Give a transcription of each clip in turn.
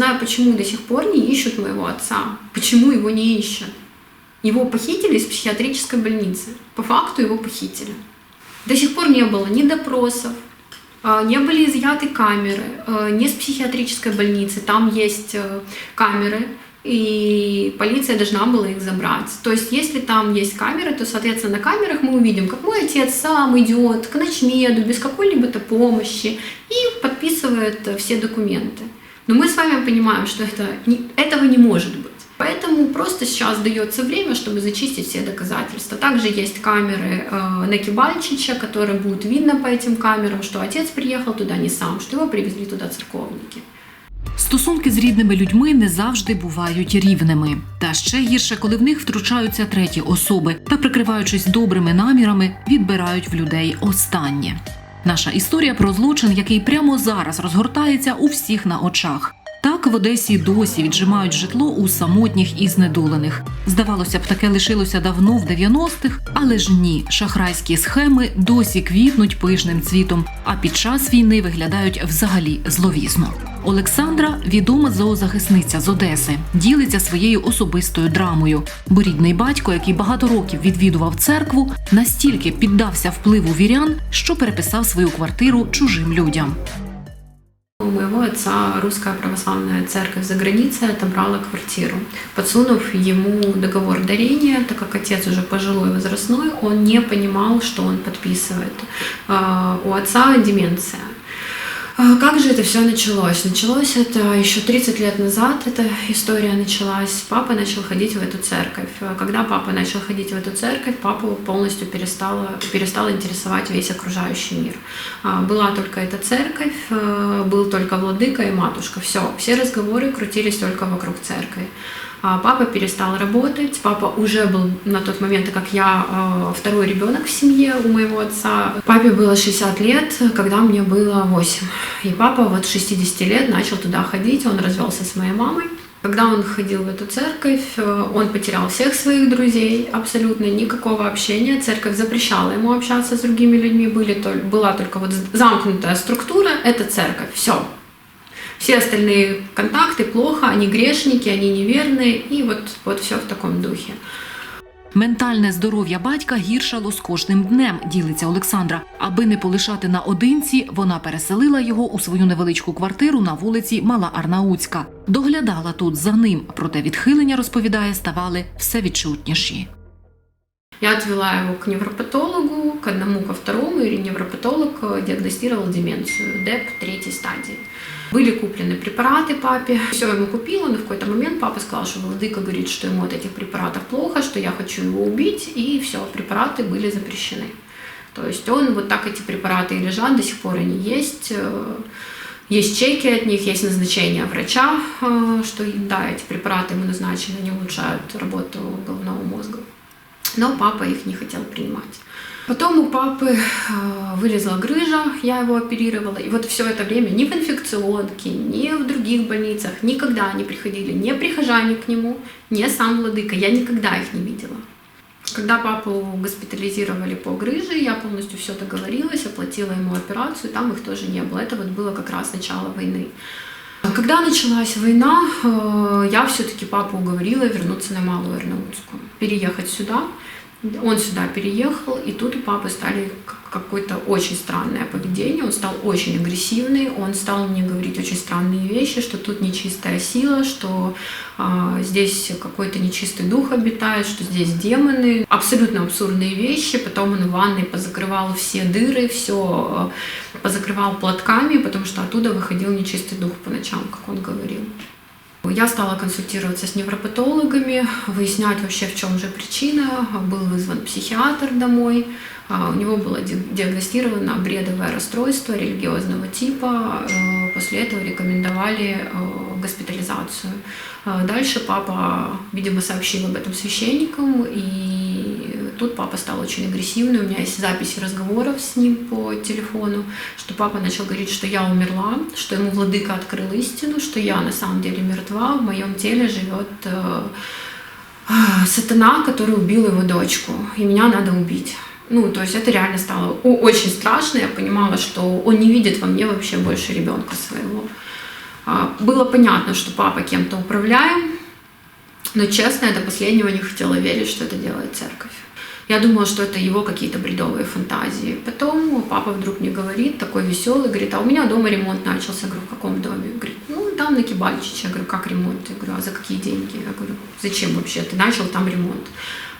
знаю, почему до сих пор не ищут моего отца. Почему его не ищут? Его похитили из психиатрической больницы. По факту его похитили. До сих пор не было ни допросов, а, не были изъяты камеры, а, не с психиатрической больницы. Там есть э, камеры, и полиция должна была их забрать. То есть, если там есть камеры, то, соответственно, на камерах мы увидим, как мой отец сам идет к ночмеду без какой-либо помощи и подписывает все документы. Но мы с вами понимаем, что это, этого не может быть. Поэтому просто сейчас дается время, чтобы зачистить все доказательства. Также есть камеры э, на Кибальчича, которые будут видно по этим камерам, что отец приехал туда не сам, что его привезли туда церковники. Стосунки з рідними людьми не завжди бувають рівними. Та ще гірше, коли в них втручаються треті особи та, прикриваючись добрими намірами, відбирають в людей останнє. Наша історія про злочин, який прямо зараз розгортається у всіх на очах. Так в Одесі досі віджимають житло у самотніх і знедолених. Здавалося б, таке лишилося давно в 90-х, але ж ні, шахрайські схеми досі квітнуть пишним цвітом, а під час війни виглядають взагалі зловісно. Олександра відома зоозахисниця з Одеси, ділиться своєю особистою драмою, бо рідний батько, який багато років відвідував церкву, настільки піддався впливу вірян, що переписав свою квартиру чужим людям. У моего отца русская православная церковь за границей отобрала квартиру, подсунув ему договор дарения, так как отец уже пожилой возрастной, он не понимал, что он подписывает. У отца деменция. А как же это все началось? Началось это еще 30 лет назад, эта история началась. Папа начал ходить в эту церковь. Когда папа начал ходить в эту церковь, папу полностью перестало, перестал интересовать весь окружающий мир. А, была только эта церковь, э, был только владыка и матушка. Все, все разговоры крутились только вокруг церкви. А папа перестал работать, папа уже был на тот момент, как я э, второй ребенок в семье у моего отца. Папе было 60 лет, когда мне было 8. И папа вот 60 лет начал туда ходить, он развелся с моей мамой. Когда он ходил в эту церковь, э, он потерял всех своих друзей, абсолютно никакого общения. Церковь запрещала ему общаться с другими людьми, были, была только вот замкнутая структура, это церковь, все, все остальные контакты плохо, они грешники, они неверные, и вот, вот все в таком духе. Ментальне здоров'я батька гіршало з кожним днем, ділиться Олександра. Аби не полишати наодинці, вона переселила його у свою невеличку квартиру на вулиці Мала Арнаутська. Доглядала тут за ним, проте відхилення розповідає, ставали все відчутніші. Я отвела его к невропатологу, К одному, ко второму, и невропатолог э, диагностировал деменцию, ДЭП третьей стадии. Были куплены препараты папе, все ему купила, но в какой-то момент папа сказал, что владыка говорит, что ему от этих препаратов плохо, что я хочу его убить, и все, препараты были запрещены. То есть он, вот так эти препараты и лежат, до сих пор они есть, э, есть чеки от них, есть назначение врача, э, что да, эти препараты ему назначены, они улучшают работу головного мозга но папа их не хотел принимать. Потом у папы э, вылезла грыжа, я его оперировала. И вот все это время ни в инфекционке, ни в других больницах никогда не приходили ни прихожане к нему, ни сам владыка. Я никогда их не видела. Когда папу госпитализировали по грыже, я полностью все договорилась, оплатила ему операцию, там их тоже не было. Это вот было как раз начало войны. Когда началась война, э, я все-таки папу уговорила вернуться на Малую Арнаутскую, переехать сюда. Он сюда переехал, и тут у папы стали какое-то очень странное поведение. Он стал очень агрессивный, он стал мне говорить очень странные вещи, что тут нечистая сила, что а, здесь какой-то нечистый дух обитает, что здесь демоны. Абсолютно абсурдные вещи. Потом он в ванной позакрывал все дыры, все позакрывал платками, потому что оттуда выходил нечистый дух по ночам, как он говорил. Я стала консультироваться с невропатологами, выяснять вообще, в чем же причина. Был вызван психиатр домой. А, у него было диагностировано бредовое расстройство религиозного типа. Э, после этого рекомендовали э, госпитализацию. А, дальше папа, видимо, сообщил об этом священникам, и тут папа стал очень агрессивный. У меня есть записи разговоров с ним по телефону, что папа начал говорить, что я умерла, что ему владыка открыл истину, что я на самом деле мертва, в моем теле живет э, сатана, который убил его дочку, и меня надо убить. Ну, то есть это реально стало очень страшно. Я понимала, что он не видит во мне вообще больше ребенка своего. А, Было понятно, что папа кем-то управляем, но честно, я до последнего не хотела верить, что это делает церковь. Я думала, что это его какие-то бредовые фантазии. Потом папа вдруг мне говорит, такой веселый, говорит, а у меня дома ремонт начался. Я говорю, в каком доме? Говорит, ну там на Кибальчиче. Я говорю, как ремонт? Я говорю, а за какие деньги? Я говорю, зачем вообще ты начал там ремонт?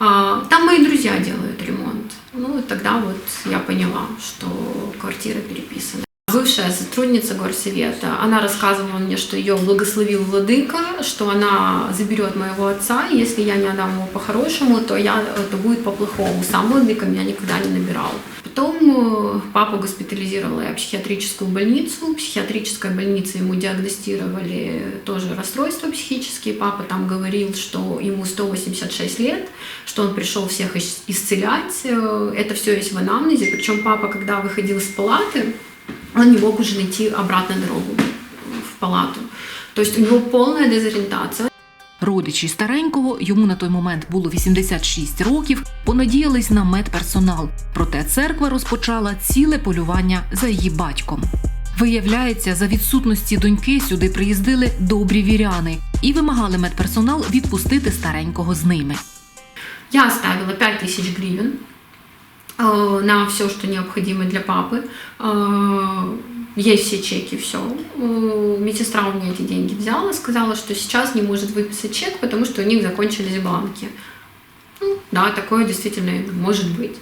А, там мои друзья делают ремонт. Ну, и тогда вот я поняла, что квартира переписана. Бывшая сотрудница горсовета, она рассказывала мне, что ее благословил владыка, что она заберет моего отца, и если я не отдам его по-хорошему, то, я, это будет по-плохому. Сам владыка меня никогда не набирал. Потом э, папу госпитализировала я в психиатрическую больницу. В психиатрической больнице ему диагностировали тоже расстройства психические. Папа там говорил, что ему 186 лет, что он пришел всех исцелять. Э, это все есть в анамнезе. Причем папа, когда выходил из палаты, он не мог уже найти обратно дорогу в палату. То есть у него полная дезорієнтація. Родичі старенького, йому на той момент було 86 років, понадіялись на медперсонал. Проте церква розпочала ціле полювання за її батьком. Виявляється, за відсутності доньки сюди приїздили добрі віряни і вимагали медперсонал відпустити старенького з ними. Я оставила 5 тысяч гривен э, на все, что необходимо для папы. Э, Есть все чеки, все. Медсестра у меня эти деньги взяла, сказала, что сейчас не может выписать чек, потому что у них закончились бланки. Ну, да, такое действительно может быть.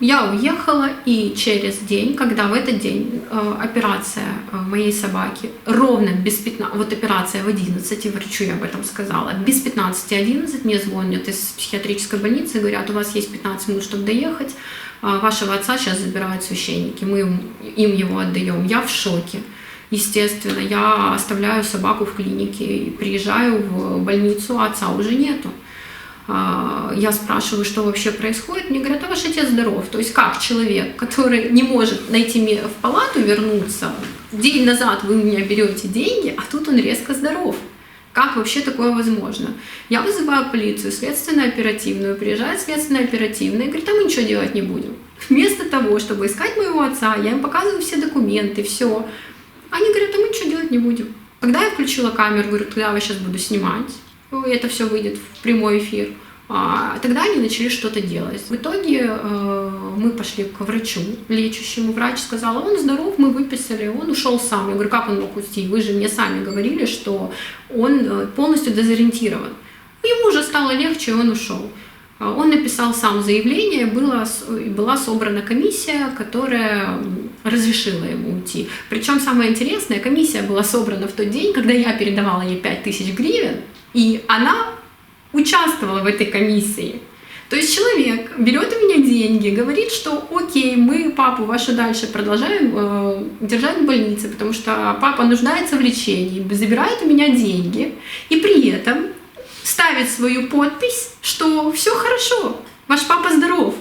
Я уехала, и через день, когда в этот день э, операция э, моей собаки ровно без 15, вот операция в 11, врачу я об этом сказала, без 15.11 мне звонят из психиатрической больницы и говорят, у вас есть 15 минут, чтобы доехать, э, вашего отца сейчас забирают священники, мы им, им его отдаем. Я в шоке. Естественно, я оставляю собаку в клинике, приезжаю в больницу, а отца уже нету. А, я спрашиваю, что вообще происходит, мне говорят, а ваш отец здоров. То есть как человек, который не может найти в палату вернуться, день назад вы у меня берете деньги, а тут он резко здоров. Как вообще такое возможно? Я вызываю полицию, следственно-оперативную, приезжает следственно-оперативная и говорит, а мы ничего делать не будем. Вместо того, чтобы искать моего отца, я им показываю все документы, все. Они говорят, а мы ничего делать не будем. Когда я включила камеру, говорю, тогда я сейчас буду снимать, это все выйдет в прямой эфир. А, тогда они начали что-то делать. В итоге э, мы пошли к врачу лечащему. Врач сказал, он здоров, мы выписали, он ушел сам. Я говорю, как он мог уйти? Вы же мне сами говорили, что он э, полностью дезориентирован. Ему уже стало легче, и он ушел. А, он написал сам заявление, была, была собрана комиссия, которая разрешила ему уйти. Причем самое интересное, комиссия была собрана в тот день, когда я передавала ей 5000 гривен, и она участвовала в этой комиссии. То есть человек берет у меня деньги, говорит, что окей, мы папу вашу дальше продолжаем э, держать в больнице, потому что папа нуждается в лечении, забирает у меня деньги, и при этом ставит свою подпись, что все хорошо, ваш папа здоров.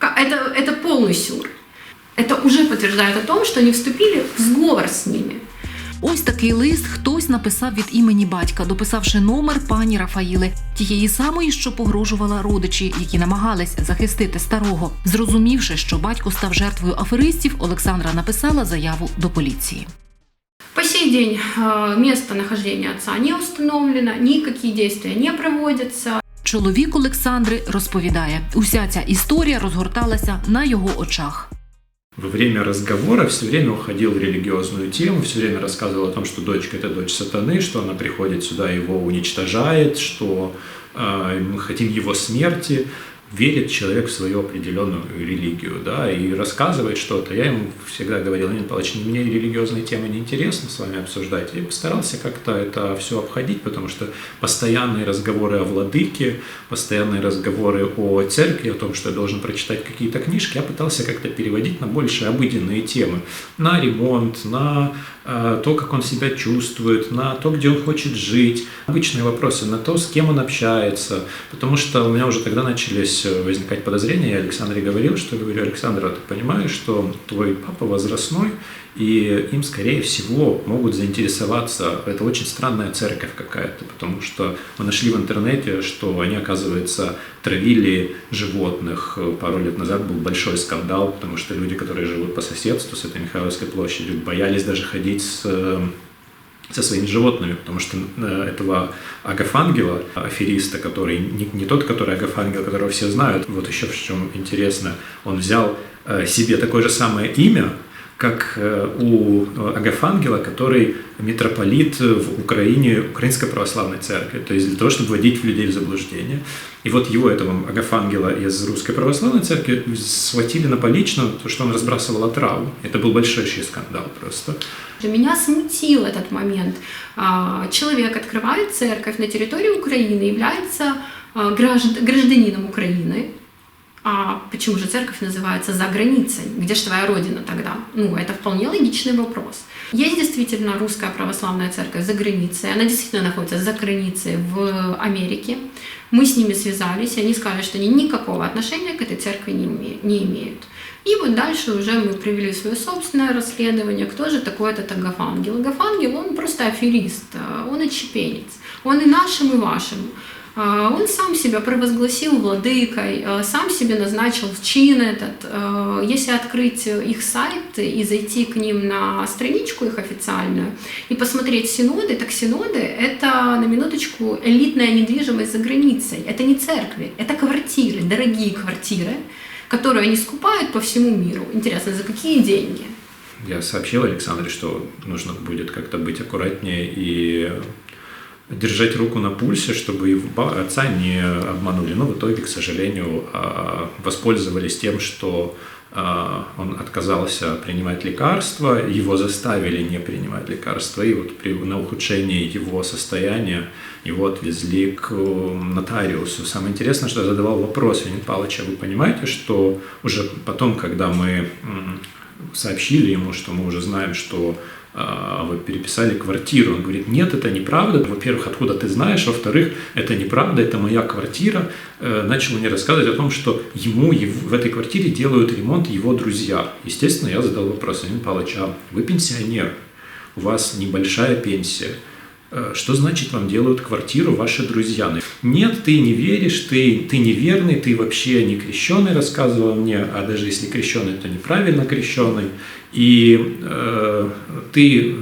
Это, это полный сюр. Это уже подтверждает о том, что они вступили в сговор с ними. Ось такий лист хтось написав від імені батька, дописавши номер пані Рафаїли, тієї самої, що погрожувала родичі, які намагались захистити старого. Зрозумівши, що батько став жертвою аферистів, Олександра написала заяву до поліції. По сей день место нахождения отца не установлено, никакие действия не проводятся. Чоловік Олександри розповідає, уся ця історія розгорталася на його очах. Во время разговора все время уходил в религиозную тему, все время рассказывал о том, что дочка это дочь сатаны, что она приходит сюда, его уничтожает, что э, мы хотим его смерти верит человек в свою определенную религию, да, и рассказывает что-то. Я ему всегда говорил, Леонид Павлович, мне религиозные темы неинтересно с вами обсуждать. И постарался как-то это все обходить, потому что постоянные разговоры о владыке, постоянные разговоры о церкви, о том, что я должен прочитать какие-то книжки, я пытался как-то переводить на больше обыденные темы. На ремонт, на то, как он себя чувствует, на то, где он хочет жить. Обычные вопросы на то, с кем он общается. Потому что у меня уже тогда начались начались возникать подозрения, я Александре говорил, что я говорю, Александр, а ты понимаешь, что твой папа возрастной, и им, скорее всего, могут заинтересоваться. Это очень странная церковь какая-то, потому что мы нашли в интернете, что они, оказывается, травили животных. Пару лет назад был большой скандал, потому что люди, которые живут по соседству с этой Михайловской площадью, боялись даже ходить с со своими животными, потому что э, этого Агафангела, афериста, который не, не тот, который Агафангел, которого все знают, вот еще в чем интересно, он взял э, себе такое же самое имя, как э, у Агафангела, который митрополит в Украине Украинской Православной Церкви, то есть для того, чтобы вводить людей в заблуждение. И вот его, этого Агафангела из Русской Православной Церкви, схватили на полично, то, что он разбрасывал отраву. Это был большущий скандал просто. Меня смутил этот момент. А, человек открывает церковь на территории Украины, является а, гражданином Украины, а почему же церковь называется за границей? Где же твоя родина тогда? Ну, это вполне логичный вопрос. Есть действительно русская православная церковь за границей. Она действительно находится за границей в Америке. Мы с ними связались, и они сказали, что они никакого отношения к этой церкви не, име- не имеют. И вот дальше уже мы привели свое собственное расследование, кто же такой этот Агафангел. Агафангел, он просто аферист, он отчепенец. Он и нашим, и вашим. А, он сам себя провозгласил владыкой, а, сам себе назначил чин этот. А, если открыть их сайт и зайти к ним на страничку их официальную и посмотреть синоды, так синоды — это, на минуточку, элитная недвижимость за границей. Это не церкви, это квартиры, дорогие квартиры, которые они скупают по всему миру. Интересно, за какие деньги? Я сообщил Александре, что нужно будет как-то быть аккуратнее и держать руку на пульсе, чтобы его отца не обманули. Но в итоге, к сожалению, а, воспользовались тем, что а, он отказался принимать лекарства, его заставили не принимать лекарства, и вот при, на ухудшении его состояния его отвезли к нотариусу. Самое интересное, что я задавал вопрос, Леонид Павлович, а вы понимаете, что уже потом, когда мы сообщили ему, что мы уже знаем, что вы переписали квартиру. Он говорит, нет, это неправда. Во-первых, откуда ты знаешь? Во-вторых, это неправда, это моя квартира. Э, начал мне рассказывать о том, что ему в этой квартире делают ремонт его друзья. Естественно, я задал вопрос, Леонид Павлович, а вы пенсионер, у вас небольшая пенсия. Э, что значит вам делают квартиру ваши друзья? Нет, ты не веришь, ты, ты неверный, ты вообще не крещеный, рассказывал мне, а даже если крещеный, то неправильно крещеный. И э, ты,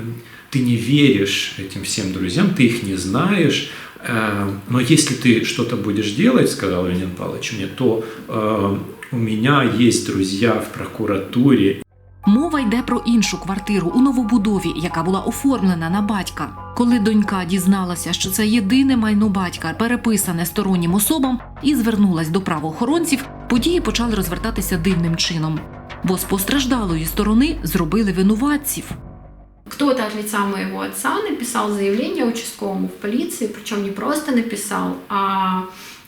ты не веришь этим всем друзьям, ты их не знаешь, э, но если ты что-то будешь делать, сказал Леонид Павлович мне, то э, у меня есть друзья в прокуратуре, Мова йде про іншу квартиру у новобудові, яка була оформлена на батька. Коли донька дізналася, що це єдине майно батька, переписане стороннім особам, і звернулась до правоохоронців, події почали розвертатися дивним чином, бо з постраждалої сторони зробили винуватців. Кто-то от лица моего отца написал заявление участковому в полиции, причем не просто написал, а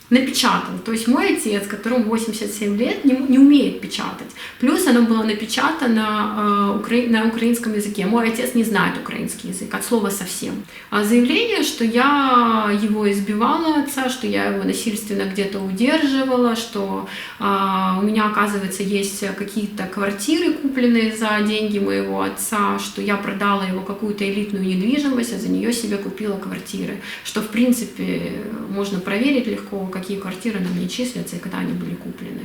напечатал. То есть мой отец, которому 87 лет, не, не умеет печатать. Плюс оно было напечатано э, на украинском языке. Мой отец не знает украинский язык, от слова совсем. А заявление, что я его избивала отца, что я его насильственно где-то удерживала, что э, у меня, оказывается, есть какие-то квартиры, купленные за деньги моего отца, что я продала его какую-то элитную недвижимость, а за нее себе купила квартиры. Что, в принципе, можно проверить легко, які квартири на мені числяться і коли вони були куплені.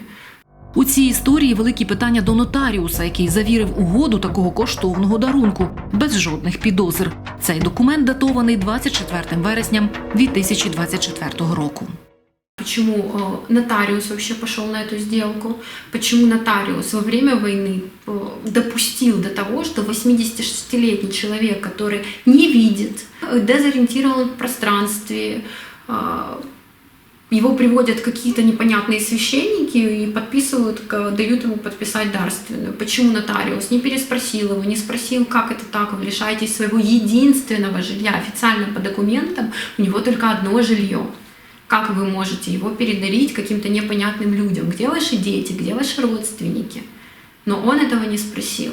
У цій історії великі питання до нотаріуса, який завірив угоду такого коштовного дарунку без жодних підозр. Цей документ датований 24 вересня 2024 року. Почему э, нотариус вообще пошел на эту сделку? Почему нотариус во время войны э, допустил до того, что 86-летний человек, который не видит, э, дезориентирован в пространстве, э, его приводят какие-то непонятные священники и подписывают, дают ему подписать дарственную. Почему нотариус не переспросил его, не спросил, как это так, вы лишаетесь своего единственного жилья. Официально по документам у него только одно жилье. Как вы можете его передарить каким-то непонятным людям? Где ваши дети, где ваши родственники? Но он этого не спросил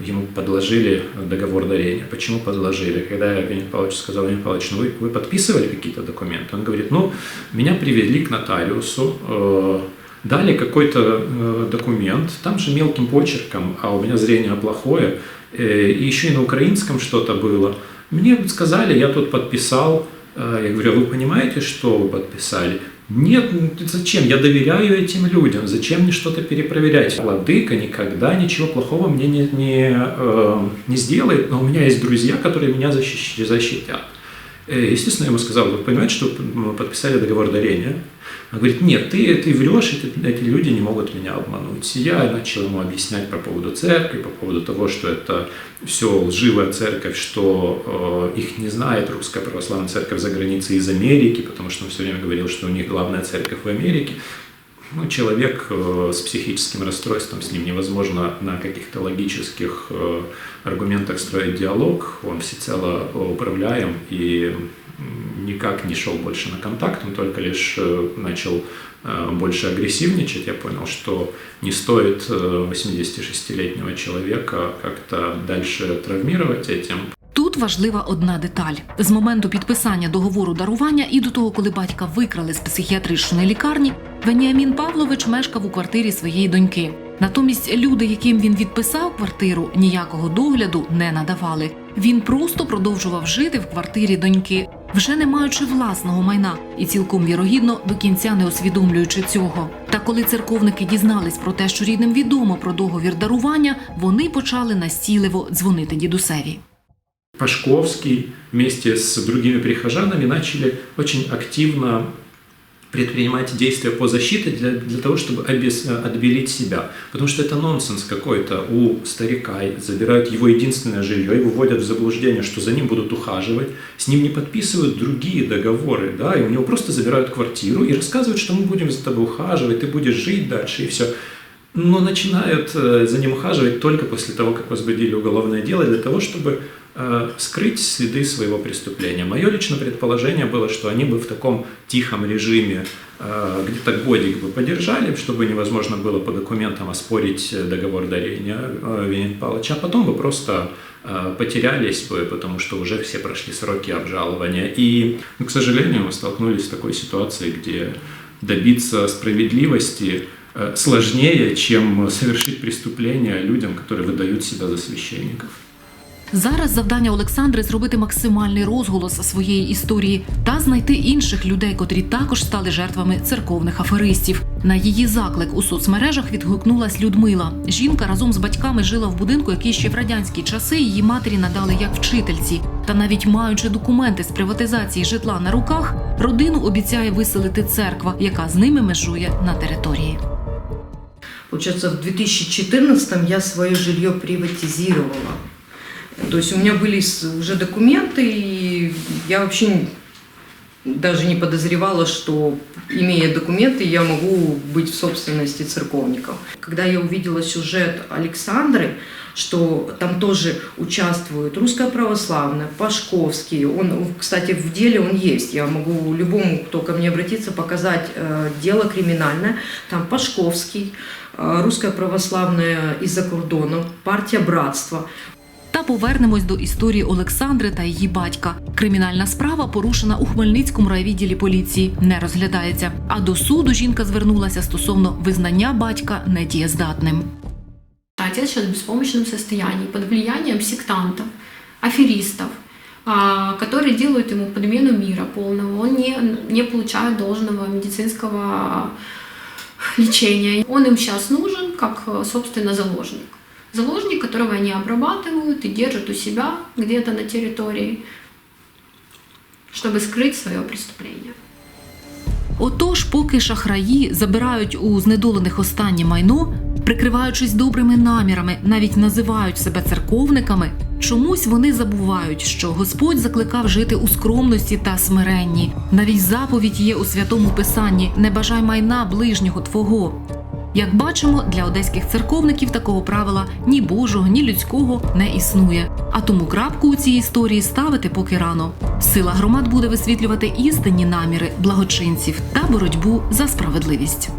ему подложили договор дарения. Почему подложили? Когда Леонид Павлович сказал, Леонид Павлович, ну вы, вы подписывали какие-то документы? Он говорит, ну, меня привели к нотариусу, э, дали какой-то э, документ, там же мелким почерком, а у меня зрение плохое, э, и еще и на украинском что-то было. Мне сказали, я тут подписал, э, я говорю, а вы понимаете, что вы подписали? Нет, ну, зачем? Я доверяю этим людям. Зачем мне что-то перепроверять? Владыка никогда ничего плохого мне не, не, э, не сделает, но у меня есть друзья, которые меня защищ- защитят. Э, Естественно, я ему сказал, вы понимаете, что мы подписали договор дарения? Он говорит, нет, ты, ты врешь, эти, эти люди не могут меня обмануть. Я начал ему объяснять по поводу церкви, по поводу того, что это все лживая церковь, что э, их не знает русская православная церковь за границей из Америки, потому что он все время говорил, что у них главная церковь в Америке. Ну, человек э, с психическим расстройством, с ним невозможно на каких-то логических э, аргументах строить диалог, он всецело управляем и никак не шел больше на контакт, он только лишь э, начал э, больше агрессивничать. Я понял, что не стоит э, 86-летнего человека как-то дальше травмировать этим, Важлива одна деталь: з моменту підписання договору дарування і до того, коли батька викрали з психіатричної лікарні, Веніамін Павлович мешкав у квартирі своєї доньки. Натомість люди, яким він відписав квартиру, ніякого догляду не надавали. Він просто продовжував жити в квартирі доньки, вже не маючи власного майна і цілком вірогідно до кінця не усвідомлюючи цього. Та коли церковники дізнались про те, що рідним відомо про договір дарування, вони почали настійливо дзвонити дідусеві. Пашковский вместе с другими прихожанами начали очень активно предпринимать действия по защите для, для того, чтобы обес- отбелить себя. Потому что это нонсенс какой-то у старика. Забирают его единственное жилье и выводят в заблуждение, что за ним будут ухаживать. С ним не подписывают другие договоры, да, и у него просто забирают квартиру и рассказывают, что мы будем за тобой ухаживать, ты будешь жить дальше и все. Но начинают э, за ним ухаживать только после того, как возбудили уголовное дело, для того, чтобы э, скрыть следы своего преступления. Мое личное предположение было, что они бы в таком тихом режиме э, где-то годик бы подержали, чтобы невозможно было по документам оспорить э, договор дарения э, Вениамина Павловича, а потом бы просто э, потерялись бы, потому что уже все прошли сроки обжалования. И, ну, к сожалению, мы столкнулись с такой ситуацией, где добиться справедливости э, сложнее, чем совершить преступление людям, которые выдают себя за священников. Зараз завдання Олександри зробити максимальний розголос своєї історії та знайти інших людей, котрі також стали жертвами церковних аферистів. На її заклик у соцмережах відгукнулась Людмила. Жінка разом з батьками жила в будинку, який ще в радянські часи її матері надали як вчительці. Та навіть маючи документи з приватизації житла на руках, родину обіцяє виселити церква, яка з ними межує на території. Получается, в 2014 я свое жилье приватизировала. То есть у меня были уже документы, и я вообще даже не подозревала, что, имея документы, я могу быть в собственности церковников. Когда я увидела сюжет Александры, что там тоже участвуют Русская Православная, Пашковский, он, кстати, в деле он есть, я могу любому, кто ко мне обратится, показать э, дело криминальное, там Пашковский, э, Русская Православная из-за кордону, партия Братства, Та повернемось до історії Олександри та її батька. Кримінальна справа порушена у Хмельницькому райвідділі поліції, не розглядається. А до суду жінка звернулася стосовно визнання батька недієздатним. Отец сейчас в беспомощном состоянии, под влиянием сектантов, аферистов, которые делают ему подмену мира полного. Он не, не получает должного медицинского лечения. Он им сейчас нужен как, собственно, заложник Заложник, которого они обрабатывают и держат у себя где-то на территории, чтобы скрыть свое преступление. Отож, поки шахраї забирають у знедолених останнє майно, прикриваючись добрими намірами, навіть називають себе церковниками, чомусь вони забувають, що Господь закликав жити у скромності та смиренні. Навіть заповідь є у святому писанні: не бажай майна ближнього твого. Як бачимо, для одеських церковників такого правила ні божого, ні людського не існує. А тому крапку у цій історії ставити поки рано. Сила громад буде висвітлювати істинні наміри благочинців та боротьбу за справедливість.